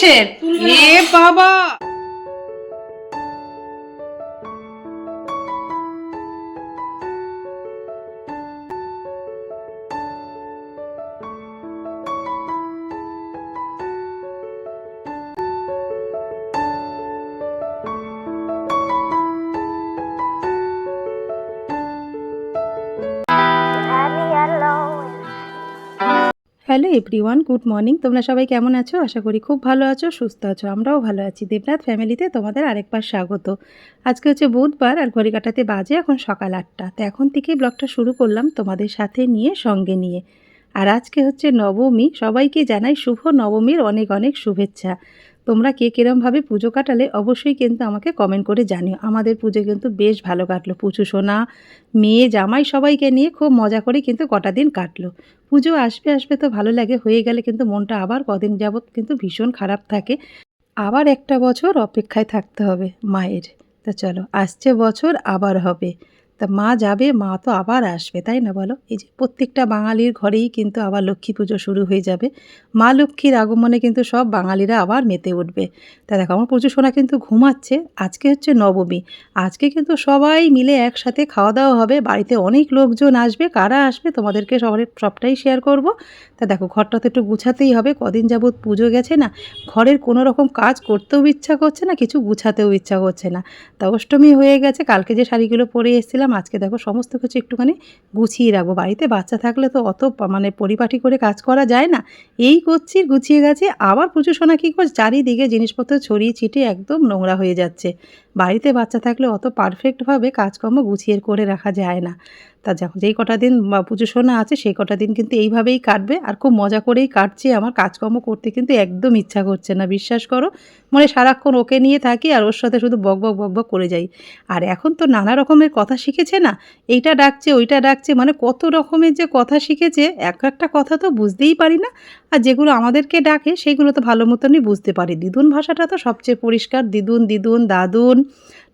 কিসের এ বাবা hello everyone, good morning. তোমরা সবাই কেমন আছো? আশা করি খুব ভালো আছো, সুস্থ আছো। আমরাও ভালো আছি। দেবনাথ ফ্যামিলিতে তোমাদের আরেকবার স্বাগত। আজকে হচ্ছে বুধবার আর ঘড়ি কাটাতে বাজে এখন সকাল আটটা। তো এখন থেকেই ব্লগটা শুরু করলাম তোমাদের সাথে নিয়ে, সঙ্গে নিয়ে। আর আজকে হচ্ছে নবমী। সবাইকে জানাই শুভ নবমীর অনেক অনেক শুভেচ্ছা। তোমরা কে কিরমভাবে পুজো কাটালে অবশ্যই কিন্তু আমাকে কমেন্ট করে জানিও। আমাদের পুজো কিন্তু বেশ ভালো কাটলো। পুচু, সোনা, মেয়ে, জামাই সবাইকে নিয়ে খুব মজা করে কিন্তু কটা দিন কাটলো। পুজো আসবে আসবে তো ভালো লাগে, হয়ে গেলে কিন্তু মনটা আবার কদিন যাবৎ কিন্তু ভীষণ খারাপ থাকে। আবার একটা বছর অপেক্ষায় থাকতে হবে মায়ের। তা চলো, আসছে বছর, আবার হবে। তা মা যাবে, মা তো আবার আসবে, তাই না বলো? এই যে প্রত্যেকটা বাঙালির ঘরেই কিন্তু আবার লক্ষ্মী পুজো শুরু হয়ে যাবে। মা লক্ষ্মীর আগমনে কিন্তু সব বাঙালিরা আবার মেতে উঠবে। তা দেখো, আমার পুজো সোনা কিন্তু ঘুমাচ্ছে, আজকে হচ্ছে নবমী। আজকে কিন্তু সবাই মিলে একসাথে খাওয়া দাওয়া হবে, বাড়িতে অনেক লোকজন আসবে, কারা আসবে তোমাদেরকে সবার সবটাই শেয়ার করব। তা দেখো, ঘরটা তো একটু গুছাতেই হবে, কদিন যাবৎ পুজো গেছে না, ঘরের কোনো রকম কাজ করতেও ইচ্ছা করছে না, কিছু গুছাতেও ইচ্ছা করছে না। তা অষ্টমী হয়ে গেছে, কালকে যে শাড়িগুলো পরে এসেছিলাম আজকে দেখো সমস্ত কিছু একটুখানি গুছিয়ে রাখব। বাড়িতে বাচ্চা থাকলে তো অত মানে পরিপাটি করে কাজ করা যায় না। এই করছি, গুছিয়ে গেছে। আবার পুজো সোনা কী করছে? চারিদিকে জিনিসপত্র ছড়িয়ে ছিটিয়ে একদম নোংরা হয়ে যাচ্ছে। বাড়িতে বাচ্চা থাকলে অত পারফেক্টভাবে কাজকর্ম গুছিয়ে করে রাখা যায় না। তা যখন যেই কটা দিন বা পুজো সোনা আছে, সেই কটা দিন কিন্তু এইভাবেই কাটবে আর খুব মজা করেই কাটছে। আমার কাজকর্ম করতে কিন্তু একদম ইচ্ছা করছে না, বিশ্বাস করো। মানে সারাক্ষণ ওকে নিয়ে থাকি আর ওর সাথে শুধু বক বক বক বক করে যাই। আর এখন তো নানা রকমের কথা শিখেছে না? এইটা ডাকছে, ওইটা ডাকছে মানে কত রকমের যে কথা শিখেছে, এক একটা কথা তো বুঝতেই পারি না। আর যেগুলো আমাদেরকে ডাকে, সেগুলো তো ভালো মতনই বুঝতে পারি। দিদুন ভাষাটা তো সবচেয়ে পরিষ্কার। দিদুন দিদুন দাদুন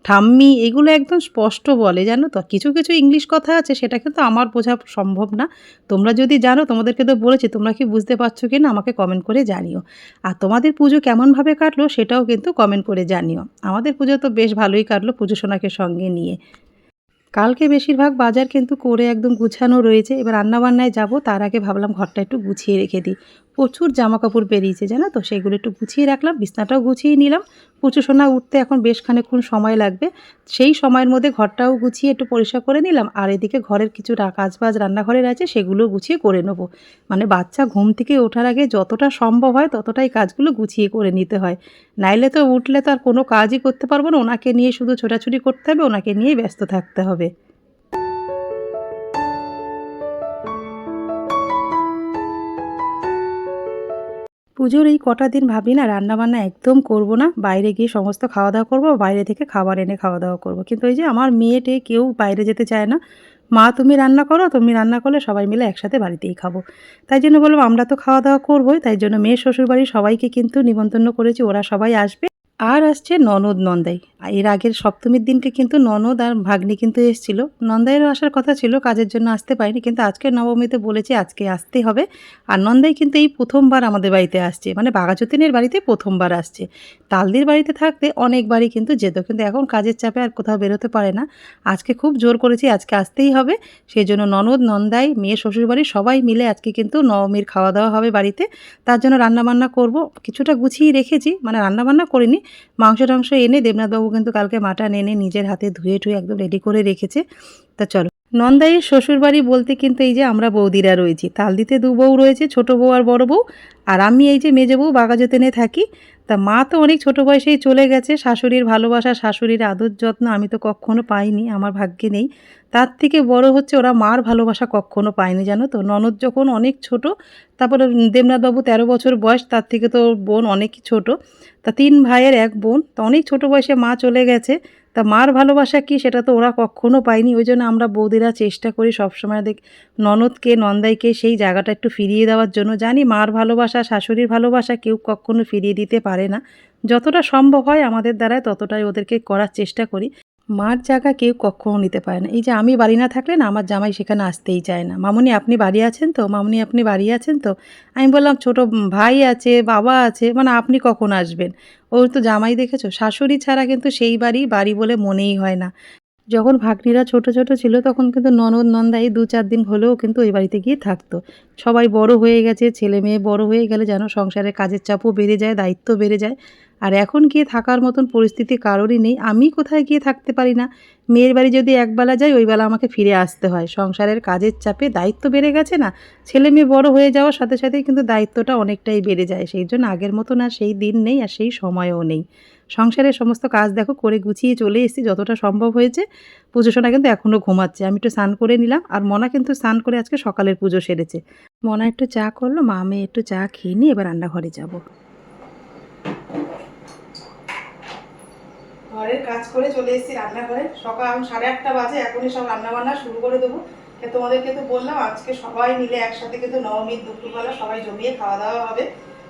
ঠাম্মি, এগুলো একদম স্পষ্ট বলে, জানো তো? কিছু কিছু ইংলিশ কথা আছে, সেটা কিন্তু আমার বোঝা সম্ভব না। তোমরা যদি জানো, তোমাদেরকে তো বলেছি, তোমরা কি বুঝতে পারছ কি না, আমাকে কমেন্ট করে জানিও। আর তোমাদের পুজো কেমনভাবে কাটলো, সেটাও কিন্তু কমেন্ট করে জানিও। আমাদের পুজো তো বেশ ভালোই কাটলো পুজো সোনাকে সঙ্গে নিয়ে। কালকে বেশিরভাগ বাজার কিন্তু করে একদম গুছানো রয়েছে। এবার রান্নাবান্নায় যাব, তার আগে ভাবলাম ঘরটা একটু গুছিয়ে রেখে দিই। প্রচুর জামা কাপড় বেরিয়েছে, জানো তো? সেগুলো একটু গুছিয়ে রাখলাম, বিছনাটাও গুছিয়ে নিলাম। পুচু সোনা উঠতে এখন বেশ খানিকক্ষণ সময় লাগবে। সেই সময়ের মধ্যে ঘরটাও গুছিয়ে একটু পরিষ্কার করে নিলাম। আর এদিকে ঘরের কিছু কাজবাজ, রান্নাঘরের আছে, সেগুলো গুছিয়ে করে নেব। মানে বাচ্চা ঘুম থেকে ওঠার আগে যতটা সম্ভব হয়, ততটাই কাজগুলো গুছিয়ে করে নিতে হয়। নাইলে তো উঠলে তো আর কোনো কাজই করতে পারব না। ওনাকে নিয়ে শুধু ছোটাছুটি করতে হবে, ওনাকে নিয়েই ব্যস্ত থাকতে হবে। পুজোর এই কটা দিন ভাবি না, রান্নাবান্না একদম করব না। বাইরে গিয়ে সমস্ত খাওয়া দাওয়া করব, বাইরে থেকে খাবার এনে খাওয়া দাওয়া করব। কিন্তু ওই যে আমার মেয়েটে কেউ বাইরে যেতে চায় না, মা তুমি রান্না করো, তুমি রান্না করলে সবাই মিলে একসাথে বাড়িতেই খাব। তাই জন্য বললাম আমরা তো খাওয়া দাওয়া করবোই, তাই জন্য মেয়ে, শ্বশুরবাড়ির সবাইকে কিন্তু নিমন্ত্রণ করেছি, ওরা সবাই আসবে। আর আসছে ননদ নন্দাই। এর আগের সপ্তমীর দিনকে কিন্তু ননদ আর ভাগ্নি কিন্তু এসেছিল। নন্দাইয়েরও আসার কথা ছিল, কাজের জন্য আসতে পারিনি, কিন্তু আজকে নবমীতে বলেছে আজকে আসতে হবে। আর নন্দাই কিন্তু এই প্রথমবার আমাদের বাড়িতে আসছে মানে বাঘাযতীনের বাড়িতে প্রথমবার আসছে। তালদির বাড়িতে থাকতে অনেকবারই কিন্তু যেত, কিন্তু এখন কাজের চাপে আর কোথাও বেরোতে পারে না। আজকে খুব জোর করেছি আজকে আসতেই হবে। সেই জন্য ননদ, নন্দাই, মেয়ে, শ্বশুরবাড়ি সবাই মিলে আজকে কিন্তু নবমীর খাওয়া দাওয়া হবে বাড়িতে। তার জন্য রান্নাবান্না করব, কিছুটা গুছিয়ে রেখেছি মানে রান্নাবান্না করিনি। মাংস টাংস এনে দেবনাথবাবু কিন্তু কালকে মাটন এনে নিজের হাতে ধুয়ে ঠুয়ে একদম রেডি করে রেখেছে। তা চলো। নন্দাইয়ের শ্বশুরবাড়ি বলতে কিন্তু এই যে আমরা বৌদিরা রয়েছি, তালদিতে দু বউ রয়েছে, ছোট বউ আর বড় বউ। আর আমি এই যে মেজে বউ বাগাজতেনে থাকি তা মা তো অনেক ছোট বয়সেই চলে গেছে। শাশুড়ির ভালোবাসা, শাশুড়ির আদর যত্ন আমি তো কখনো পাইনি, আমার ভাগ্যে নেই। তার থেকে বড় হচ্ছে ওরা মার ভালোবাসা কখনো পায়নি, জানো তো? ননদ যখন অনেক ছোট, তারপরে দেবনাথবাবু তেরো বছর বয়স, তার থেকে তো বোন অনেকই ছোট। তা তিন ভাইয়ের এক বোন, তো অনেক ছোট বয়সে মা চলে গেছে। তা মার ভালোবাসা কি? সেটা তো ওরা কখনো পায়নি। ওই জন্য আমরা বৌদিরা চেষ্টা করি সবসময় দেখ, ননদকে, নন্দাইকে সেই জায়গাটা একটু ফিরিয়ে দেওয়ার জন্য। জানি মার ভালোবাসা, শাশুড়ির ভালোবাসা কেউ কখনো ফিরিয়ে দিতে পারে না। যতটা সম্ভব হয় আমাদের দ্বারায় ততটাই ওদেরকে করার চেষ্টা করি। মার জায়গা কেউ কখনো নিতে পারে না। এই যে আমি বাড়ি না থাকলে না, আমার জামাই সেখানে আসতেই চায় না। মামুনি, আপনি বাড়ি আছেন তো? মামুনি, আপনি বাড়ি আছেন তো? আমি বললাম, ছোট ভাই আছে, বাবা আছে মানে আপনি কখন আসবেন? ওর তো জামাই দেখেছ? শাশুড়ি ছাড়া কিন্তু সেই বাড়ি বাড়ি বলে মনেই হয় না। যখন ভাগ্নিরা ছোট ছোট ছিল, তখন কিন্তু ননদ, নন্দাই দু চার দিন হলেও কিন্তু ওই বাড়িতে গিয়ে থাকতো। সবাই বড় হয়ে গেছে, ছেলে মেয়ে বড় হয়ে গেলে যেন সংসারের কাজের চাপও বেড়ে যায়, দায়িত্ব বেড়ে যায়। আর এখন গিয়ে থাকার মতন পরিস্থিতি কারোরই নেই। আমি কোথায় গিয়ে থাকতে পারি না? মেয়ের বাড়ি যদি একবেলা যাই ওই বেলা আমাকে ফিরে আসতে হয়। সংসারের কাজের চাপে দায়িত্ব বেড়ে গেছে না? ছেলে মেয়ে বড় হয়ে যাওয়ার সাথে সাথেই কিন্তু দায়িত্বটা অনেকটাই বেড়ে যায়। সেই জন্য আগের মতন আর সেই দিন নেই আর সেই সময়ও নেই। সংসারের সমস্ত কাজ দেখো, করে গুছিয়ে চলে এসেছি, যতটা সম্ভব হয়েছে। পুজো সোনা কিন্তু এখনও ঘুমাচ্ছে। আমি একটু স্নান করে নিলাম আর মনা কিন্তু স্নান করে আজকে সকালের পুজো সেরেছে। মনা একটু চা করল, মা মেয়ে একটু চা খেয়ে নিয়ে এবার রান্নাঘরে যাব। ঘরের কাজ করে চলে এসেছি রান্নাঘরে। সকাল সাড়ে আটটা বাজে, এখনই সব রান্না বান্না শুরু করে দেবো। তোমাদেরকে তো বললাম, আজকে সবাই মিলে একসাথে কিন্তু নবমীর দুপুরবেলা সবাই জমিয়ে খাওয়া দাওয়া হবে।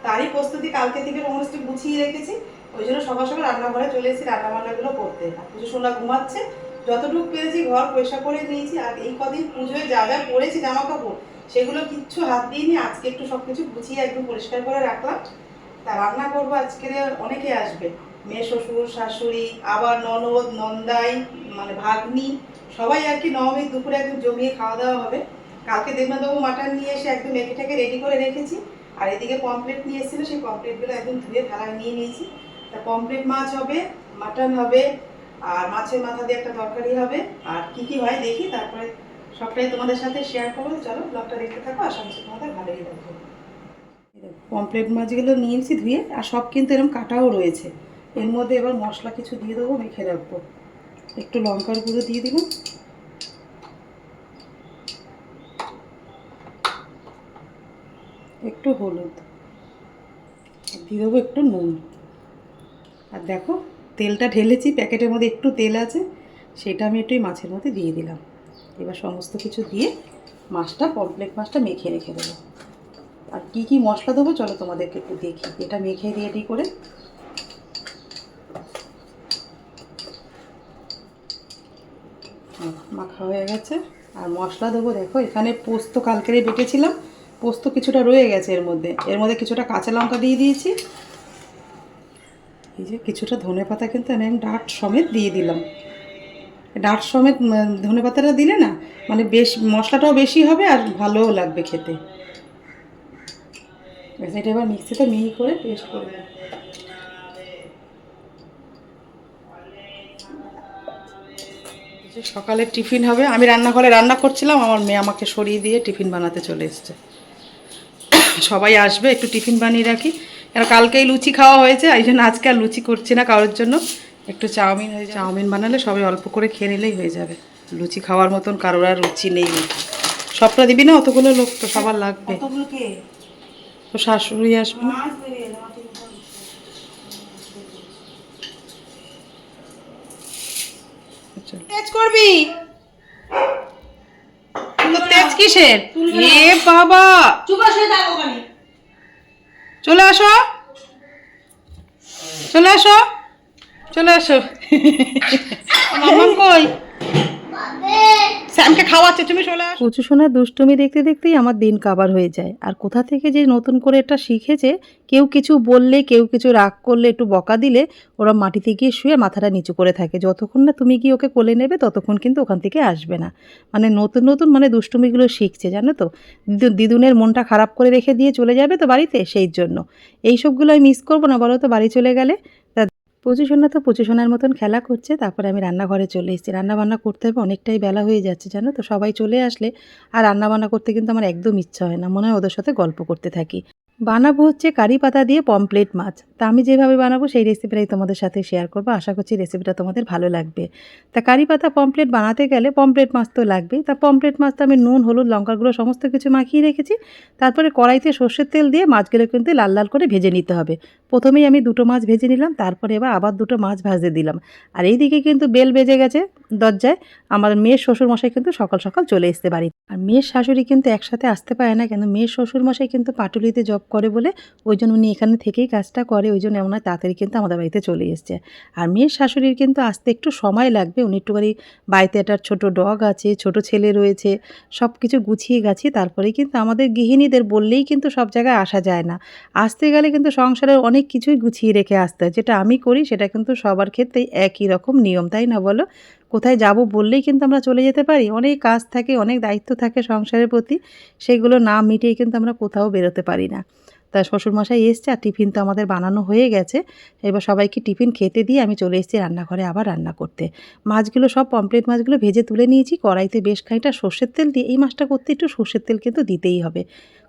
তারই প্রস্তুতি কালকে থেকে সমস্ত গুছিয়ে রেখেছি। ওই জন্য সকাল সকাল রান্নাঘরে চলে এসেছি রান্না বান্নাগুলো করতে। আর পুজো সোনা ঘুমাচ্ছে। যতটুকু পেরেছি ঘর পয়সা করে নিয়েছি, আর এই কদিন পুজোয় যা যা পরেছি জামা কাপড় সেগুলো কিচ্ছু হাত দিইনি। আজকে একটু সব কিছু গুছিয়ে একদম পরিষ্কার করে রাখলাম। তা রান্না করব আজকে অনেকে আসবে। মেয়ে শ্বশুর, শাশুড়ি, আবার ননদ, নন্দাই মানে ভাগ্নি, সবাই আর কি নবমীর দুপুরে একদম জমিয়ে খাওয়া দাওয়া হবে। কালকে দেবনাথবাবু মাটন নিয়ে এসে একদম মেখেটাকে রেডি করে রেখেছি। আর এদিকে পমপ্লেট নিয়ে এসেছিল, সেই পমপ্লেটগুলো একদম ধুয়ে থালায় নিয়ে নিয়েছি। তা পমপ্লেট মাছ হবে, মাটন হবে, আর মাছের মাথা দিয়ে একটা তরকারি হবে। আর কি কি হয় দেখি, তারপরে সবটাই তোমাদের সাথে শেয়ার করব। চলো ব্লগটা দেখতে থাকো, আশা করছি তোমাদের ভালোই লাগবে। পমপ্লেট মাছগুলো নিয়েছি ধুয়ে, আর সব কিন্তু এরকম কাটাও রয়েছে। এর মধ্যে এবার মশলা কিছু দিয়ে দেবো, মেখে রাখব। একটু লঙ্কার গুঁড়ো দিয়ে দিলাম। একটু হলুদ। দিয়ে দেবো একটু নুন। আর দেখো, তেলটা ঢেলেছি, প্যাকেটের মধ্যে একটু তেল আছে, সেটা আমি একটু মাছের মধ্যে দিয়ে দিলাম। এবার সমস্ত কিছু দিয়ে মাছটা পমপ্লেট মাছটা মেখে রেখে দেবো। আর কি কি মশলা দেবো, চলো তোমাদেরকে একটু দেখি। এটা মেখে রেডি করে মাখা হয়ে গেছে। আর মশলা দেবো, দেখো, এখানে পোস্ত কালকেরে বেটেছিলাম। পোস্ত কিছুটা রয়ে গেছে এর মধ্যে। এর মধ্যে কিছুটা কাঁচা লঙ্কা দিয়ে দিয়েছি। এই যে কিছুটা ধনে পাতা কিন্তু আমি ডাঁট সমেত দিয়ে দিলাম। ডাঁট সমেত ধনে পাতাটা দিলে না মানে বেশ, মশলাটাও বেশি হবে আর ভালোও লাগবে খেতে। এটা এবার মিক্সিতে মিহি করে পেস্ট করে সকালে টিফিন হবে আমি রান্নাঘরে রান্না করছিলাম আমার মেয়ে আমাকে সরিয়ে দিয়ে টিফিন বানাতে চলে এসছে। সবাই আসবে একটু টিফিন বানিয়ে রাখি। কেন কালকেই লুচি খাওয়া হয়েছে এই জন্য আজকে আর লুচি করছি না কারোর জন্য। একটু চাউমিন হয়ে চাউমিন বানালে সবাই অল্প করে খেয়ে নিলেই হয়ে যাবে। লুচি খাওয়ার মতন কারোর আর রুচি নেই। সবটা দিবি না অতগুলো লোক তো সবার লাগবে। তো শাশুড়ি আসবে না চল। তেজ করবি? তেজ কিসের? এ বাবা। চলে আসো। চলে আসো। চলে আসো। মামা কই? স্যামকে খাওয়াচ্ছে, তুমি চলে কচু সোনার দুষ্টুমি দেখতে দেখতেই আমার দিন কাবার হয়ে যায়। আর কোথা থেকে যে নতুন করে এটা শিখেছে, কেউ কিছু বললে, কেউ কিছু রাগ করলে, একটু বকা দিলে, ওরা মাটিতে গিয়ে শুয়ে মাথাটা নিচু করে থাকে। যতক্ষণ না তুমি গিয়ে ওকে কোলে নেবে, ততক্ষণ কিন্তু ওখান থেকে আসবে না। মানে নতুন নতুন মানে দুষ্টুমিগুলো শিখছে, জানো তো? দিদু- দিদুনের মনটা খারাপ করে রেখে দিয়ে চলে যাবে তো বাড়িতে? সেই জন্য। এইসবগুলো আমি মিস করব না, বলো তো বাড়ি চলে গেলে? তা পচুসোনা তো পচুসোনার মতন খেলা করছে, তারপরে আমি রান্নাঘরে চলে এসেছি। রান্নাবান্না করতে হবে, অনেকটাই বেলা হয়ে যাচ্ছে, জানো তো? সবাই চলে আসলে আর রান্নাবান্না করতে কিন্তু আমার একদম ইচ্ছা হয় না। মনে হয় ওদের সাথে গল্প করতে থাকি। বানাবো হচ্ছে কারি পাতা দিয়ে পমপ্লেট মাছ। তা আমি যেভাবে বানাবো সেই রেসিপিটাই তোমাদের সাথে শেয়ার করব। আশা করছি রেসিপিটা তোমাদের ভালো লাগবে। তা কারি পাতা পমপ্লেট বানাতে গেলে পমপ্লেট মাছ তো লাগবেই। তা পমপ্লেট মাছটা আমি নুন, হলুদ লঙ্কাগুলো সমস্ত কিছু মাখিয়ে রেখেছি। তারপরে কড়াইতে সর্ষের তেল দিয়ে মাছগুলো কিন্তু লাল লাল করে ভেজে নিতে হবে। প্রথমেই আমি দুটো মাছ ভেজে নিলাম, তারপরে এবার আবার দুটো মাছ ভাজতে দিলাম। আর এইদিকে কিন্তু বেল বেজে গেছে দরজায়। আমার মেয়ের শ্বশুর মশাই কিন্তু সকাল সকাল চলে আসতে বাড়ি। আর মেয়ের শাশুড়ি কিন্তু একসাথে আসতে পারে না, কেন মেয়ের শ্বশুর মশাই কিন্তু পাটুলিতে জব করে বলে ওই জন্য উনি এখানে থেকেই কাজটা করে, ওই জন্য এমন তাড়াতাড়ি কিন্তু আমাদের বাড়িতে চলে এসছে। আর মেয়ের শাশুড়ির কিন্তু আসতে একটু সময় লাগবে, উনি একটুখানি বাড়িতে একটা ছোট ডগ আছে, ছোট ছেলে রয়েছে সব কিছু গুছিয়ে গেছি, তারপরেই কিন্তু আমাদের গৃহিণীদের বললেই কিন্তু সব জায়গায় আসা যায় না। আসতে গেলে কিন্তু সংসারের অনেক কিছুই গুছিয়ে রেখে আসতে হয়, যেটা আমি করি সেটা কিন্তু সবার ক্ষেত্রেই একই রকম নিয়ম, তাই না বলো? কোথায় যাব বললেই কিন্তু আমরা চলে যেতে পারি। অনেক কাজ থাকে, অনেক দায়িত্ব থাকে সংসারের প্রতি, সেগুলো না মিটিয়ে কিন্তু আমরা কোথাও বেরোতে পারি না। তা শ্বশুরমশাই এসছে আর টিফিন তো আমাদের বানানো হয়ে গেছে। এবার সবাইকে টিফিন খেতে দিয়ে আমি চলে এসেছি রান্নাঘরে আবার রান্না করতে। মাছগুলো সব পমপ্লেট মাছগুলো ভেজে তুলে নিয়েছি। কড়াইতে বেশ খানিকটা সর্ষের তেল দিয়ে, এই মাছটা করতে একটু সর্ষের তেল কিন্তু দিতেই হবে।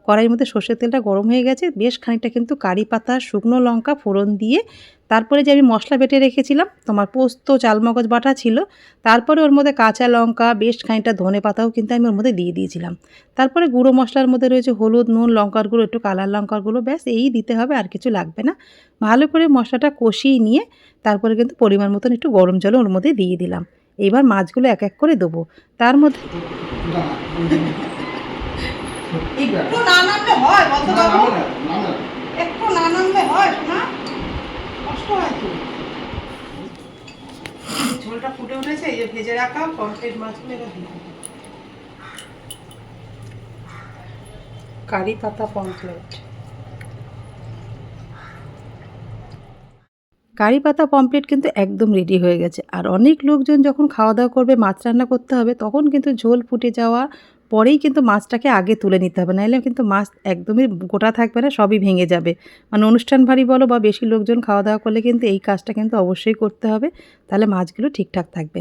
কড়াইয়ের মধ্যে সর্ষের তেলটা গরম হয়ে গেছে, বেশ খানিকটা কিন্তু কারি পাতা, শুকনো লঙ্কা ফোড়ন দিয়ে তারপরে যে আমি মশলা বেটে রেখেছিলাম তোমার পোস্ত চালমগজ বাটা ছিল তারপরে ওর মধ্যে কাঁচা লঙ্কা বেশ খানিকটা ধনে পাতাও কিন্তু আমি ওর মধ্যে দিয়ে দিয়েছিলাম। তারপরে গুঁড়ো মশলার মধ্যে রয়েছে হলুদ নুন লঙ্কার গুঁড়ো একটু কালার লঙ্কার গুঁড়ো ব্যাস এই দিতে হবে আর কিছু লাগবে না। ভালো করে মশলাটা কষিয়ে নিয়ে তারপরে কিন্তু পরিমাণ মতন একটু গরম জল ওর মধ্যে দিয়ে দিলাম। এবার মাছগুলো এক এক করে দেবো। তার মধ্যে একটু না নামলে হয় বলতো বাবু। একটু না নামলে হয় শোনা। হয় ঝোলটা ফুটে উঠেছে, এই যে ভেজে রাখা, পমফ্রেট কারি পাতা কারি পাতা পমপ্লেট কিন্তু একদম রেডি হয়ে গেছে। আর অনেক লোকজন যখন খাওয়া দাওয়া করবে, মাছ রান্না করতে হবে, তখন কিন্তু ঝোল ফুটে যাওয়া পরেই কিন্তু মাছটাকে আগে তুলে নিতে হবে। নাহলে কিন্তু মাছ একদমই গোটা থাকবে না, সবই ভেঙে যাবে। মানে অনুষ্ঠান ভারী বলো বা বেশি লোকজন খাওয়া দাওয়া করলে কিন্তু এই কাজটা কিন্তু অবশ্যই করতে হবে। তাহলে মাছগুলো ঠিকঠাক থাকবে।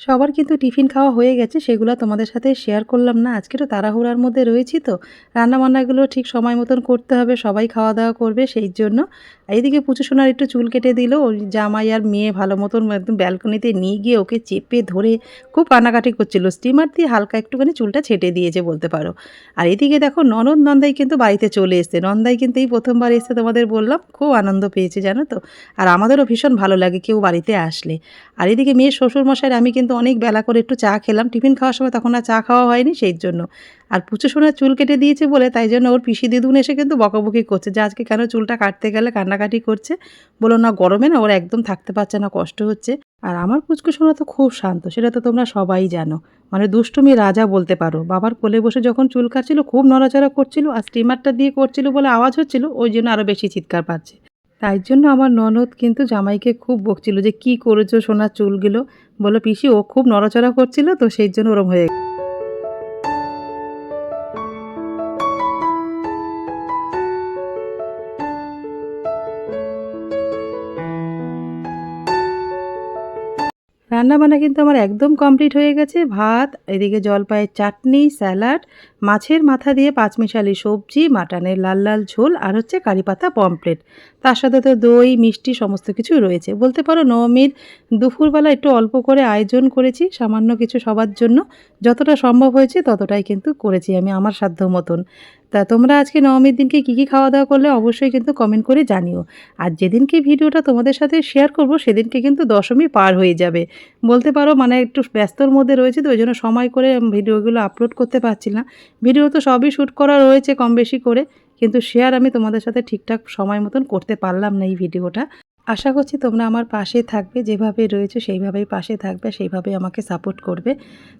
সবার কিন্তু টিফিন খাওয়া হয়ে গেছে, সেগুলো তোমাদের সাথে শেয়ার করলাম না। আজকে তো তাড়াহুড়ার মধ্যে রয়েছি তো। রান্নাবান্নাগুলো ঠিক সময় মতন করতে হবে, সবাই খাওয়া দাওয়া করবে সেই জন্য। এইদিকে পুচু সোনার একটু চুল কেটে দিল, ওই জামাই আর মেয়ে ভালো মতন একদম ব্যালকনিতে নিয়ে গিয়ে ওকে চেপে ধরে খুব কানাকাটি করছিল। স্টিমার দিয়ে হালকা একটুখানি চুলটা ছেটে দিয়েছে বলতে পারো। আর এদিকে দেখো ননদ নন্দাই কিন্তু বাড়িতে চলে এসছে। নন্দাই কিন্তু এই প্রথমবার এসছে তোমাদের বললাম, খুব আনন্দ পেয়েছে জানো তো। আর আমাদেরও ভীষণ ভালো লাগে কেউ বাড়িতে আসলে। আর এদিকে মেয়ের শ্বশুরমশাইয়ের আমি কিন্তু অনেক বেলা করে একটু চা খেলাম। টিফিন খাওয়ার সময় তখন আর চা খাওয়া হয়নি সেই জন্য। আর পুচু সোনার চুল কেটে দিয়েছে বলে তাই জন্য ওর পিসি দিদুন এসে কিন্তু বকাবকি করছে যে আজকে কেন চুলটা কাটতে গেলে কান্নাকাটি করছে। বলো না, গরমে না, ওরা একদম থাকতে পারছে না, কষ্ট হচ্ছে। আর আমার পুচকু সোনা তো খুব শান্ত, সেটা তো তোমরা সবাই জানো। মানে দুষ্টুমি রাজা বলতে পারো। বাবার কোলে বসে যখন চুল কাটছিল, খুব নড়াচড়া করছিল আর স্টিমারটা দিয়ে করছিল বলে আওয়াজ হচ্ছিল, ওই জন্য আরও বেশি চিৎকার পাচ্ছে। তাই জন্য আমার ননদ কিন্তু জামাইকে খুব বকছিল যে, কি করেছ সোনার চুলগুলো? বলো পিসি ও খুব নড়াচড়া করছিল তো সেই জন্য ওরম হয়ে রান্নাবান্না কিন্তু আমার একদম কমপ্লিট হয়ে গেছে। ভাত, এদিকে জলপাইয়ের চাটনি, স্যালাড, মাছের মাথা দিয়ে পাঁচমিশালি সবজি, মাটনের লাল লাল ঝোল আর হচ্ছে কারি পাতা পমপ্লেট তার সাথে তো দই, মিষ্টি সমস্ত কিছু রয়েছে। বলতে পারো নবমীর দুপুরবেলা একটু অল্প করে আয়োজন করেছি, সামান্য কিছু সবার জন্য। যতটা সম্ভব হয়েছে ততটাই কিন্তু করেছি আমি আমার সাধ্য মতন। তা তোমরা আজকে নবমীর দিনকে কী কী খাওয়া দাওয়া করলে অবশ্যই কিন্তু কমেন্ট করে জানিও। আর যেদিনকে ভিডিওটা তোমাদের সাথে শেয়ার করব, সেদিনকে কিন্তু দশমী পার হয়ে যাবে। বলতে পারো মানে একটু ব্যস্তর মধ্যে রয়েছে তো ওই জন্য সময় করে ভিডিওগুলো আপলোড করতে পারছি না। ভিডিও তো সবই শ্যুট করা রয়েছে কম বেশি করে, কিন্তু শেয়ার আমি তোমাদের সাথে ঠিকঠাক সময় মতন করতে পারলাম না এই ভিডিওটা। আশা করছি তোমরা আমার পাশে থাকবে, যেভাবে রয়েছে সেইভাবেই পাশে থাকবে, সেইভাবেই আমাকে সাপোর্ট করবে।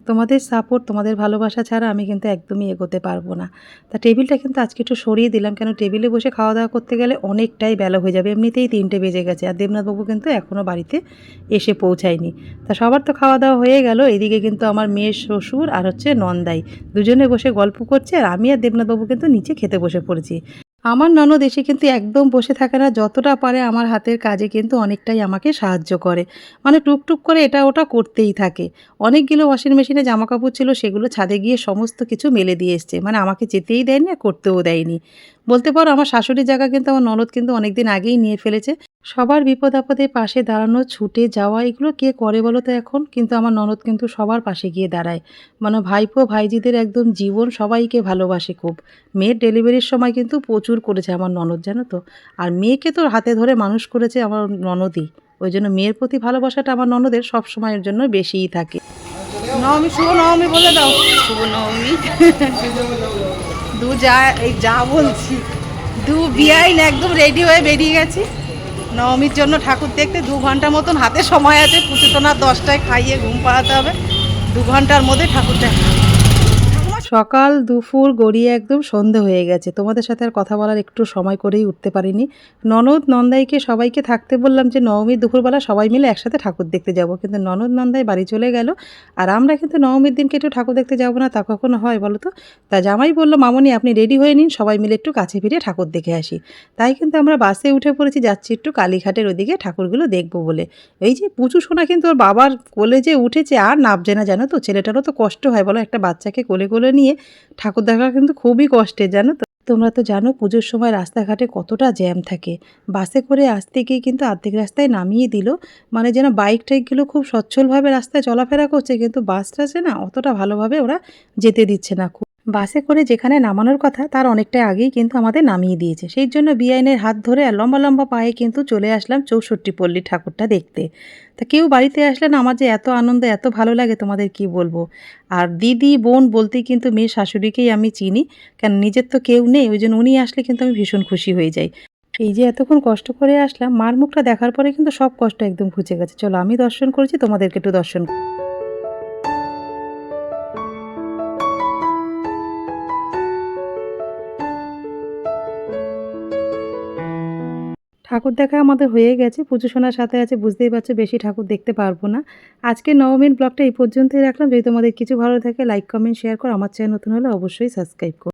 তোমাদের সাপোর্ট তোমাদের ভালোবাসা ছাড়া আমি কিন্তু একদমই এগোতে পারব না। তা টেবিলটা কিন্তু আজকে একটু সরিয়ে দিলাম, কেন টেবিলে বসে খাওয়া দাওয়া করতে গেলে অনেকটাই বেলা হয়ে যাবে, এমনিতেই তিনটে বেজে গেছে আর দেবনাথবাবু কিন্তু এখনও বাড়িতে এসে পৌঁছায়নি। তা সবার তো খাওয়া দাওয়া হয়ে গেল, এদিকে কিন্তু আমার মেয়ের শ্বশুর আর হচ্ছে নন্দাই। দুজনে বসে গল্প করছে আর আমি আর দেবনাথবাবু কিন্তু নিচে খেতে বসে পড়েছি। আমার ননদ এসে কিন্তু একদম বসে থাকে না, যতটা পারে আমার হাতের কাজে কিন্তু অনেকটাই আমাকে সাহায্য করে। মানে টুকটুক করে এটা ওটা করতেই থাকে। অনেকগুলো ওয়াশিং মেশিনে জামাকাপড় ছিল, সেগুলো ছাদে গিয়ে সমস্ত কিছু মেলে দিয়ে এসছে। মানে আমাকে যেতেই দেয়নি আর করতেও দেয়নি। বলতে পারো আমার শাশুড়ির জায়গা কিন্তু আমার ননদ কিন্তু অনেকদিন আগেই নিয়ে ফেলেছে। সবার বিপদ আপদে পাশে দাঁড়ানো ছুটে যাওয়া এগুলো কে করে বলো তো এখন? কিন্তু আমার ননদ কিন্তু সবার পাশে গিয়ে দাঁড়ায়। মানে ভাইপো ভাইজিদের একদম জীবন সবাইকে ভালোবাসে খুব। মেয়ের ডেলিভারির সময় কিন্তু প্রচুর করেছে আমার ননদ জানো তো? আর মেয়েকে তো হাতে ধরে মানুষ করেছে আমার ননদই। ওই জন্য মেয়ের প্রতি ভালোবাসাটা আমার ননদের সব সময়ের জন্য বেশিই থাকে। নবমী শুভ নবমী বলে দাও। শুভ নবমী দু যা, এই যা বলছি, দু বিআইন একদম রেডি হয়ে বেরিয়ে গেছি। নবমীর জন্য ঠাকুর দেখতে দু ঘণ্টা মতন হাতে সময় আছে, পুচুতোনার দশটায় খাইয়ে ঘুম পাড়াতে হবে। দু ঘণ্টার মধ্যে ঠাকুর দেখা সকাল, দুপুর গড়িয়ে একদম সন্ধে হয়ে গেছে। তোমাদের সাথে আর কথা বলার একটু সময় করেই উঠতে পারিনি। ননদ, নন্দাইকে সবাইকে থাকতে বললাম যে নবমীর দুপুরবেলা সবাই মিলে একসাথে ঠাকুর দেখতে যাব। কিন্তু ননদ, নন্দাই বাড়ি চলে গেল। আর আমরা কিন্তু নবমীর দিনকে একটু ঠাকুর দেখতে যাব না, তা কখনো হয় বলো তো? তা জামাই বলল, মামনি, আপনি রেডি হয়ে নিন, সবাই মিলে একটু কাছে ফিরে ঠাকুর দেখে আসি। তাই কিন্তু আমরা বাসে উঠে পড়েছি, যাচ্ছি একটু কালীঘাটের ওদিকে ঠাকুরগুলো দেখব বলে। এই যে পুচু সোনা কিন্তু ওর বাবার কোলে যে উঠেছে, আর নাবছে না জানো তো, ছেলেটারও তো কষ্ট হয় বলো, একটা বাচ্চাকে কোলে কোলে নিয়ে ঠাকুর দেখা কিন্তু খুবই কষ্টের জানো তো? তোমরা তো জানো পুজোর সময় রাস্তাঘাটে কতটা জ্যাম থাকে। বাসে করে আসতে গিয়ে কিন্তু আর্ধেক রাস্তায় নামিয়ে দিল। মানে যেন বাইক টাইকগুলো খুব সচ্ছলভাবে রাস্তায় চলাফেরা করছে, কিন্তু বাস টাসে না অতটা ভালোভাবে ওরা যেতে দিচ্ছে না খুব। বাসে করে যেখানে নামানোর কথা, তার অনেকটা আগেই কিন্তু আমাদের নামিয়ে দিয়েছে। সেই জন্য বিআইনের হাত ধরে আর লম্বা লম্বা পায়ে কিন্তু চলে আসলাম চৌষট্টি পল্লী ঠাকুরটা দেখতে। তা কেউ বাড়িতে আসলে না, আমার যে এত আনন্দ এত ভালো লাগে তোমাদের কি বলব? আর দিদি, বোন বলতেই কিন্তু মেয়ে শাশুড়িকেই আমি চিনি, কেন নিজের তো কেউ নেই, ওই জন্য উনি আসলে কিন্তু আমি ভীষণ খুশি হয়ে যাই। এই যে এতক্ষণ কষ্ট করে আসলাম, মার মুখটা দেখার পরে কিন্তু সব কষ্ট একদম ঘুচে গেছে। চলো আমি দর্শন করেছি, তোমাদেরকে একটু দর্শন ঠাকুর দেখা আমাদের হয়ে গেছে। পুজো শোনার সাথে আছে, বুঝতেই পারছ, বেশি ঠাকুর দেখতে পারব না। আজকে নবমীর ব্লগটা এই পর্যন্তই রাখলাম। যদি তোমাদের কিছু ভালো থাকে লাইক কমেন্ট শেয়ার করো। আমার চ্যানেল নতুন হলে অবশ্যই সাবস্ক্রাইব করো।